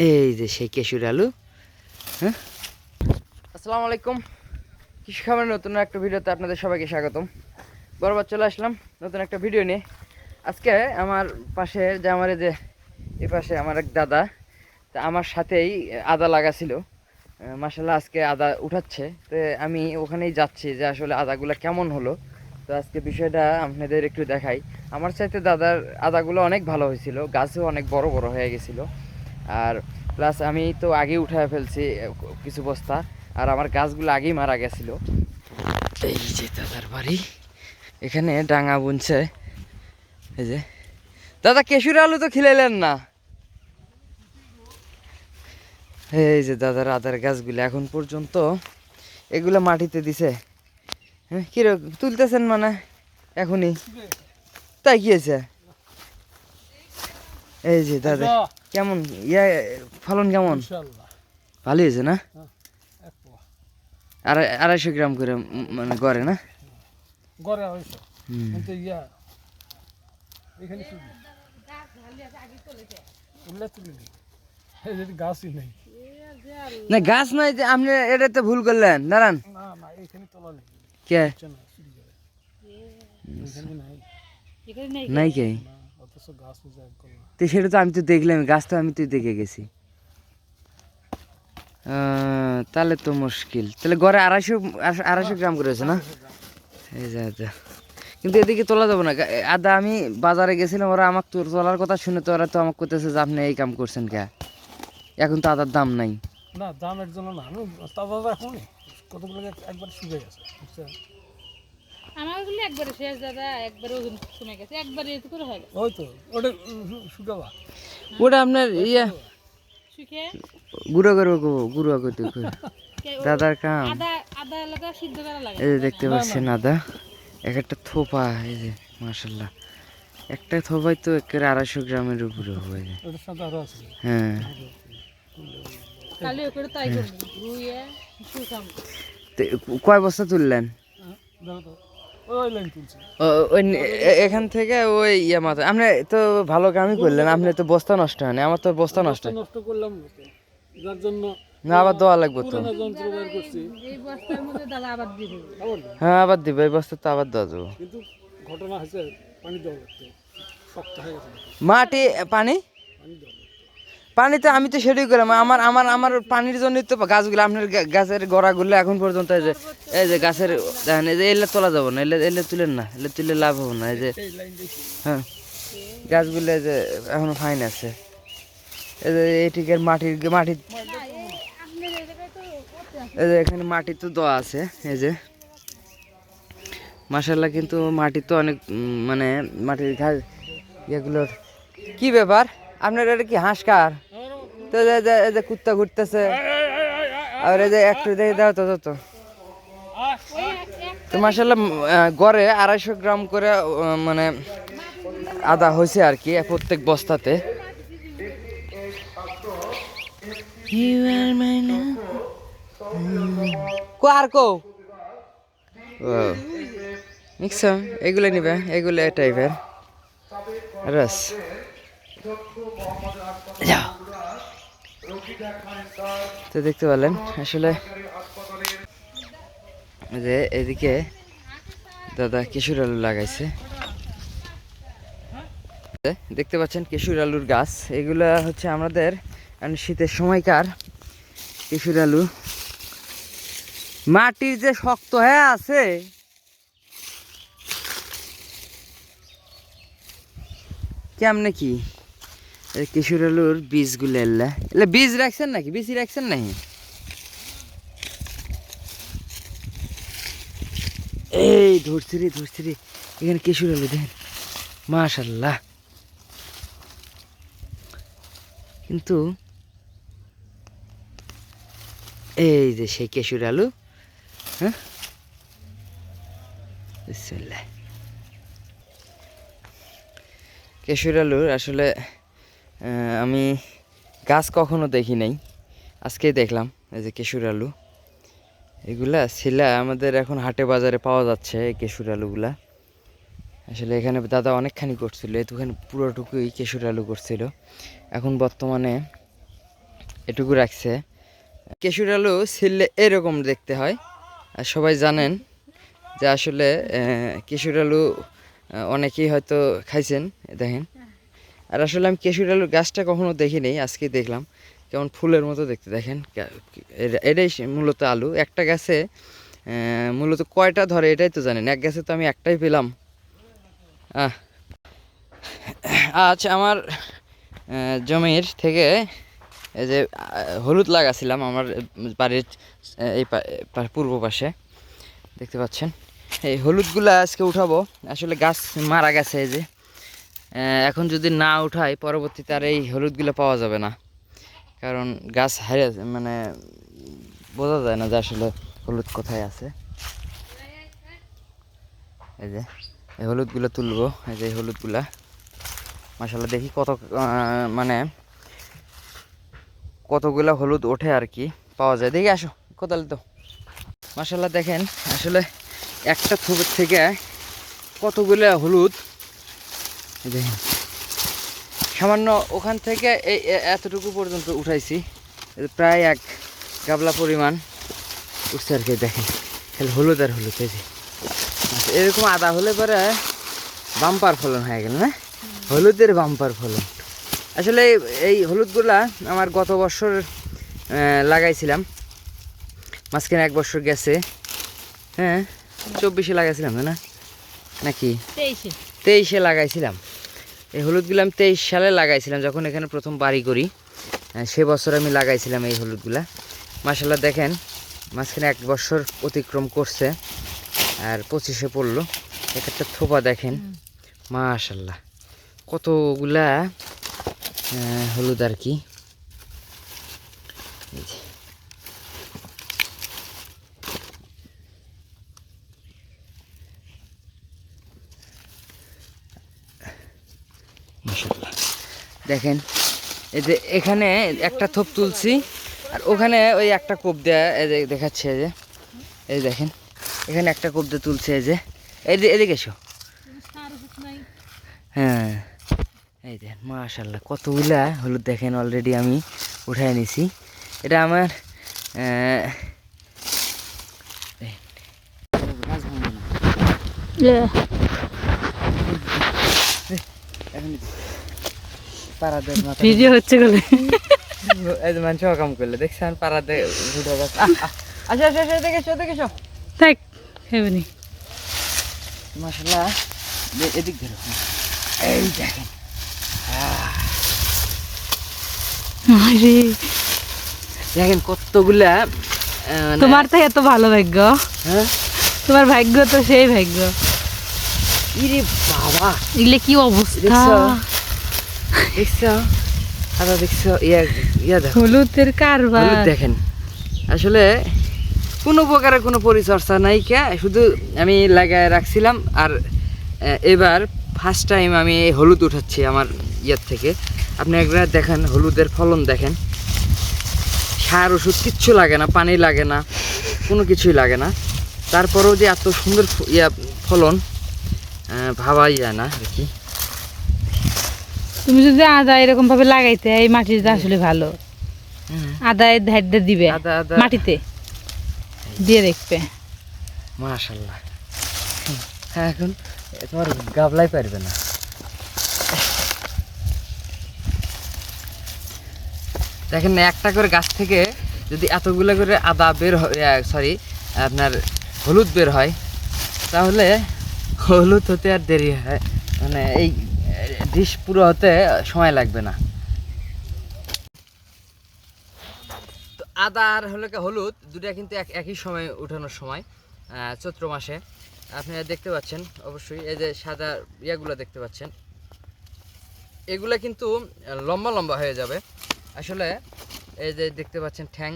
এই যে সেই কেশুর আলু। হ্যাঁ? আসসালামু আলাইকুম। কৃষি খাবার নতুন একটা ভিডিওতে আপনাদের সবাইকে স্বাগতম। বরবার চলে আসলাম নতুন একটা ভিডিও নিয়ে। আজকে আমার পাশে যে আমার যে, এই পাশে আমার এক দাদা, তা আমার সাথেই আদা লাগা ছিল মাসাল্লাহ আজকে আদা উঠাচ্ছে। তো আমি ওখানেই যাচ্ছি যে আসলে আদাগুলো কেমন হলো। তো আজকে বিষয়টা আপনাদের একটু দেখাই। আমার চাইতে দাদার আদাগুলো অনেক ভালো হয়েছিল। গাছও অনেক বড় বড় হয়ে গেছিল। আর প্লাস আমি তো আগেই উঠায় ফেলছি কিছু বস্তা। আর আমার গাছগুলো আগেই মারা গেছিল। এই যে দাদার বাড়ি। এখানে ডাঙা বুনছে। এই যে। দাদা, কেশুর আলু তো খিলাইলেন না। এই যে দাদার আদার গাছগুলো এখন পর্যন্ত এগুলো মাটিতে দিছে। হ্যাঁ কীরকম তুলতেছেন মানে? এখনই। তাই কি হয়েছে? এই যে দাদা। কেমন? ইয়া ফলন কেমন? ভালোই হয়েছে না? এক আড়াইশো গ্রাম করে মানে গড়ে না? গড়ে কিন্তু ইয়া এখানে গাছই নেই। না গাছ নয় যে আপনি এটাতে ভুল করলেন। দাঁড়ান। নেই। কে? নাই। নাই কে? তো সেটা তো আমি তো দেখলাম গাছ তো আমি তো দেখে গেছি। তাহলে তো মুশকিল। তাহলে গড়ে আড়াইশো আড়াইশো- গ্রাম করেছে না? এই যা কিন্তু এদিকে তোলা যাব না। আদা আমি বাজারে গেছিলাম ওরা আমাকে তোর তোলার কথা শুনে তো ওরা তো আমাকে করতেছে যে আপনি এই কাম করছেন কে? এখন তো আদার দাম নাই। না দামের জন্য না আমি তাজা কতগুলো একবার শুকিয়ে গেছে আমারগুলো একবারে শেষ দাদা একবারে ওজন কমে গেছে একবারে এত করে হয় ওই তো ওটা শুকাবা। ওটা আপনার ইয়ে শুকে? গুঁড়ো করব গো, গুঁড়ো করতে দাদার কাম। আদা আদা লাগা সিদ্ধ করা লাগে। এই দেখতে পাচ্ছেন আদা এক একটা থোপা এই যে মার্শাল্লাহ একটা থোপাই তো একের আড়াইশো গ্রামের উপরে হয়ে যায়। হ্যাঁ। তো কয় বস্তা তুললেন? হ্যাঁ, এখান থেকে ওই ইয়ে মাথা আপনি তো ভালো কামই করলেন আপনি তো বস্তা নষ্ট হয়নি আমার তো বস্তা নষ্ট হয়। নষ্ট করলাম না যার জন্য না আবার দেওয়া লাগবে তো। পুরোনো যন্ত্র বের করছি। এই বস্তার মধ্যে দাদা আবার দিয়ে দেবো। খবর না হ্যাঁ আবার দিবে এই বস্তা তো আবার দেওয়া যাব। কিন্তু ঘটনা হয়েছে পানি দেওয়া হয়ে গেছে। মাটি পানি? পানি দেওয়া লাগতো পানি তো আমি তো সেটাই করলাম। আমার আমার আমার পানির জন্য তো গাছগুলো, আপনার গাছের গোড়াগুলো এখন পর্যন্ত এই যে এই যে গাছের, দেখেন, এই যে এলে তোলা যাব না, এলে এলে তুলেন না, এলে তুলে লাভ হব না, এই যে হ্যাঁ। গাছগুলো এই যে এখন ফাইন আছে। এই যে এটিকের মাটির মাটি এই যে এখানে মাটি তো দেওয়া আছে, এই যে। মাসাল্লাহ কিন্তু মাটি তো অনেক মানে মাটির ঘাস ইয়েগুলোর কি ব্যাপার? আপনার এটা কি হাঁস কার তো এই যে- কুত্তা ঘুরতেছে। আর এই যে একটু দেখে দাও তো তো তো। মাসাল্লাহ গড়ে আড়াইশো গ্রাম করে মানে আদা হয়েছে আর কি প্রত্যেক বস্তাতে। কো? আর কো মিক্সার এগুলো নিবে এগুলো টাইপের রস। যাও। তো দেখতে পেলেন আসলে যে এদিকে দাদা কিশোর আলু লাগাইছে। দেখতে পাচ্ছেন কেশুর আলুর গাছ, এগুলা হচ্ছে আমাদের শীতের সময়কার কেশুর আলু। মাটির যে শক্ত হয়ে আছে। কেমনে কি? কেশুর আলুর বীজগুলো এলে। এলে বীজ রাখছেন নাকি? বীজ রাখছেন নাকি? এই ধরছি রে ধরছি রে। এখানে কেশুর আলু দেখেন। মাশাল্লাহ কিন্তু এই যে সেই কেশুর আলু হ্যাঁ। কেশুর আলুর আসলে আমি গাছ কখনো দেখি নাই। আজকে দেখলাম, এই যে কেশুর আলু। এগুলা ছিলা আমাদের এখন হাটে বাজারে পাওয়া যাচ্ছে এই কেশুর আলুগুলা। আসলে এখানে দাদা অনেকখানি করছিল এখানে পুরোটুকুই কেশুর আলু করছিল। এখন বর্তমানে এটুকু রাখছে। কেশুর আলু ছিললে এরকম দেখতে হয়, আর সবাই জানেন যে আসলে কেশুর আলু অনেকেই হয়তো খাইছেন, দেখেন। আর আসলে আমি কেশুর আলুর গাছটা কখনো দেখিনি আজকে দেখলাম। কেমন ফুলের মতো দেখতে, দেখেন এটাই মূলত আলু। একটা গাছে মূলত কয়টা ধরে এটাই তো জানেন। এক গাছে তো আমি একটাই পেলাম। আজ আমার জমির থেকে এই যে হলুদ লাগাছিলাম আমার বাড়ির এই পূর্ব পাশে। দেখতে পাচ্ছেন? এই হলুদগুলো আজকে উঠাবো। আসলে গাছ মারা গেছে এই যে। এখন যদি না উঠাই পরবর্তীতে আর এই হলুদগুলো পাওয়া যাবে না। কারণ গাছ হারে মানে বোঝা যায় না যে আসলে হলুদ কোথায় আছে। এই যে, এই হলুদগুলো তুলবো, এই যে হলুদগুলা। মাসাল্লাহ দেখি কত মানে কতগুলা হলুদ ওঠে আর কি, পাওয়া যায়। দেখি আসো, কোদাল তো। মাসাল্লাহ দেখেন, আসলে একটা থোপের থেকে কতগুলো হলুদ দেখেন। সামান্য ওখান থেকে এই এতটুকু পর্যন্ত উঠাইছি। প্রায় এক গাবলা পরিমাণ উঠছে আর কি দেখেন। খালি হলুদ আর হলুদ এই যে। আচ্ছা, এরকম আদা হলে পরে বাম্পার ফলন হয়ে গেল না? হলুদের বাম্পার ফলন। আসলে এই- হলুদগুলা আমার গত বছর লাগাইছিলাম। মাঝখানে এক বছর গেছে। হ্যাঁ চব্বিশে লাগাইছিলাম না? নাকি? তেইশে। তেইশে লাগাইছিলাম। এই হলুদগুলো আমি তেইশ সালে লাগাইছিলাম যখন এখানে প্রথম বাড়ি করি। সে বছর আমি লাগাইছিলাম এই হলুদগুলা। মাসাল্লাহ দেখেন মাঝখানে এক বছর অতিক্রম করছে আর পঁচিশে পড়ল। এক একটা থোপা দেখেন। মাশাল্লাহ কতগুলা হলুদ আর কি। দেখেন এই যে এখানে একটা থোপ তুলছি আর ওখানে ওই একটা কোপ দেয়া এই যে দেখাচ্ছে এই যে এই দেখেন এখানে একটা কোপ দিয়ে তুলছে এই যে এই যে এদিকে এসো হ্যাঁ এই দেখেন মাশাল্লাহ কতগুলা হলুদ দেখেন অলরেডি আমি উঠায় নিছি এটা আমার। এখন ভিডিও হচ্ছে গেলে। এই মানুষ কাম করলে দেখছেন পাড়াতে ভিডিও গাছ আহ, আহ। আসো আসো আসো দেখে এসো দেখে এসো। থাক হেবনি মাশাল্লাহ। এদিক ধরো। এই দেখেন। দেখেন কতগুলা মানে- তোমার তো এত ভালো ভাগ্য। হ্যাঁ? তোমার ভাগ্য তো সেই ভাগ্য। ইরে বাবা। এগুলো কি অবস্থা? দেখছ? দেখছ আদা দেখছ ইয়া ইয়া দেখো। হলুদের কারবার। হলুদ দেখেন। আসলে কোনো প্রকারের কোনো পরিচর্যা নাই কে শুধু আমি লাগায় রাখছিলাম আর এবার ফার্স্ট টাইম আমি হলুদ উঠাচ্ছি আমার ইয়ের থেকে। আপনি একবার দেখেন হলুদের ফলন দেখেন। সার ওষুধ কিচ্ছু লাগে না পানি লাগে না কোনো কিছুই লাগে না। তারপরেও যে এত সুন্দর ইয়া ফলন ভাবাই যায় না আর কি। তুমি যদি আদা এরকম ভাবে লাগাইতে এই মাটিতে আসলে ভালো। আদা এর ধার দিবে আদা আদা। মাটিতে দিয়ে দেখবে। মাশাল্লাহ। হ্যাঁ এখন তোমার গাবলাই পারবে না। দেখেন একটা করে গাছ থেকে যদি এতগুলো করে আদা বের হয় সরি আপনার হলুদ বের হয় তাহলে হলুদ হতে আর দেরি হয়। মানে এই ডিশ পুরো হতে সময় লাগবে না। তো আদা আর হলো হলুদ, দুটা কিন্তু এক একই সময় উঠানোর সময় চৈত্র মাসে। আপনারা দেখতে পাচ্ছেন, অবশ্যই এই যে সাদা ইয়াগুলো দেখতে পাচ্ছেন। এগুলা কিন্তু লম্বা লম্বা হয়ে যাবে। আসলে এই যে দেখতে পাচ্ছেন ঠ্যাং,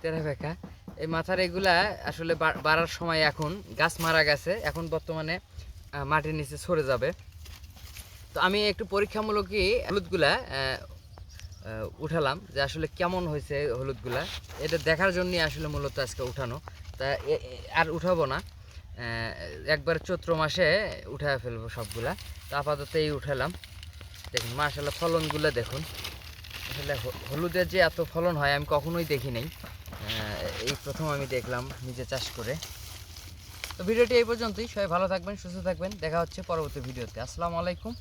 তেরা বেঁকা। এই মাথার এগুলা আসলে বাড়ার সময় এখন গাছ মারা গেছে, এখন বর্তমানে মাটির নিচে সরে যাবে। তো আমি একটু পরীক্ষামূলকই হলুদগুলা উঠালাম যে আসলে কেমন হয়েছে হলুদগুলা। এটা দেখার জন্যই আসলে মূলত আজকে উঠানো। তা আর উঠাবো না। একবার চৈত্র মাসে উঠায় ফেলব সবগুলা। তো আপাতত এই উঠালাম। দেখুন মাশাল্লাহ ফলনগুলো দেখুন। আসলে হলুদের যে এত ফলন হয়, আমি কখনোই দেখি নাই। এই প্রথম আমি দেখলাম নিজে চাষ করে। তো ভিডিওটি এই পর্যন্তই। সবাই ভালো থাকবেন, সুস্থ থাকবেন। দেখা হচ্ছে পরবর্তী ভিডিওতে। আসসালামু আলাইকুম।